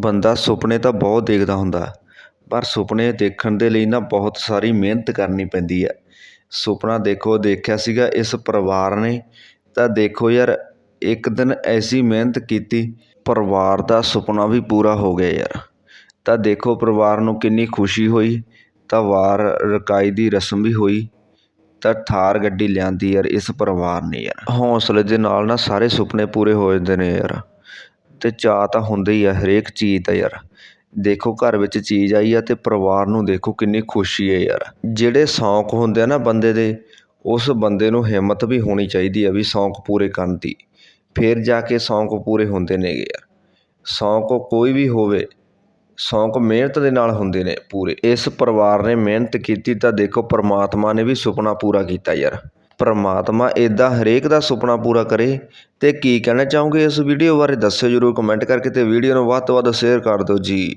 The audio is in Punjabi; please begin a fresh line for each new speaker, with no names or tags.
ਬੰਦਾ ਸੁਪਨੇ ਤਾਂ ਬਹੁਤ ਦੇਖਦਾ ਹੁੰਦਾ ਪਰ ਸੁਪਨੇ ਦੇਖਣ ਦੇ ਲਈ ਨਾ ਬਹੁਤ ਸਾਰੀ ਮਿਹਨਤ ਕਰਨੀ ਪੈਂਦੀ ਹੈ। ਸੁਪਨਾ ਦੇਖੋ ਦੇਖਿਆ ਸੀਗਾ ਇਸ ਪਰਿਵਾਰ ਨੇ, ਤਾਂ ਦੇਖੋ ਯਾਰ, ਇੱਕ ਦਿਨ ਐਸੀ ਮਿਹਨਤ ਕੀਤੀ, ਪਰਿਵਾਰ ਦਾ ਸੁਪਨਾ ਵੀ ਪੂਰਾ ਹੋ ਗਿਆ ਯਾਰ। ਤਾਂ ਦੇਖੋ ਪਰਿਵਾਰ ਨੂੰ ਕਿੰਨੀ ਖੁਸ਼ੀ ਹੋਈ, ਤਾਂ ਵਾਰ ਰਕਾਈ ਦੀ ਰਸਮ ਵੀ ਹੋਈ, ਤਾਂ ਥਾਰ ਗੱਡੀ ਲਿਆਂਦੀ ਯਾਰ ਇਸ ਪਰਿਵਾਰ ਨੇ ਯਾਰ। ਹੌਂਸਲੇ ਦੇ ਨਾਲ ਨਾ ਸਾਰੇ ਸੁਪਨੇ ਪੂਰੇ ਹੋ ਜਾਂਦੇ ਨੇ ਯਾਰ। ਤੇ ਚਾਅ ਤਾਂ ਹੁੰਦਾ ਹੀ ਆ, ਹਰੇਕ ਚੀਜ਼ ਦਾ ਯਾਰ। ਦੇਖੋ ਘਰ ਵਿੱਚ ਚੀਜ਼ ਆਈ ਆ ਅਤੇ ਪਰਿਵਾਰ ਨੂੰ ਦੇਖੋ ਕਿੰਨੀ ਖੁਸ਼ੀ ਹੈ ਯਾਰ। ਜਿਹੜੇ ਸ਼ੌਂਕ ਹੁੰਦੇ ਆ ਨਾ ਬੰਦੇ ਦੇ, ਉਸ ਬੰਦੇ ਨੂੰ ਹਿੰਮਤ ਵੀ ਹੋਣੀ ਚਾਹੀਦੀ ਆ ਵੀ ਸ਼ੌਂਕ ਪੂਰੇ ਕਰਨ ਦੀ। ਫਿਰ ਜਾ ਕੇ ਸ਼ੌਂਕ ਪੂਰੇ ਹੁੰਦੇ ਨੇਗੇ ਯਾਰ। ਸ਼ੌਂਕ ਕੋਈ ਵੀ ਹੋਵੇ, ਸ਼ੌਂਕ ਮਿਹਨਤ ਦੇ ਨਾਲ ਹੁੰਦੇ ਨੇ ਪੂਰੇ। ਇਸ ਪਰਿਵਾਰ ਨੇ ਮਿਹਨਤ ਕੀਤੀ ਤਾਂ ਦੇਖੋ ਪਰਮਾਤਮਾ ਨੇ ਵੀ ਸੁਪਨਾ ਪੂਰਾ ਕੀਤਾ ਯਾਰ। ਪਰਮਾਤਮਾ ਇੱਦਾਂ ਹਰੇਕ ਦਾ ਸੁਪਨਾ ਪੂਰਾ ਕਰੇ ਅਤੇ ਕੀ ਕਹਿਣਾ ਚਾਹੋਗੇ ਇਸ ਵੀਡੀਓ ਬਾਰੇ ਦੱਸਿਓ ਜਰੂਰ ਕਮੈਂਟ ਕਰਕੇ ਅਤੇ ਵੀਡੀਓ ਨੂੰ ਵੱਧ ਤੋਂ ਵੱਧ ਸ਼ੇਅਰ ਕਰ ਦਿਓ ਜੀ।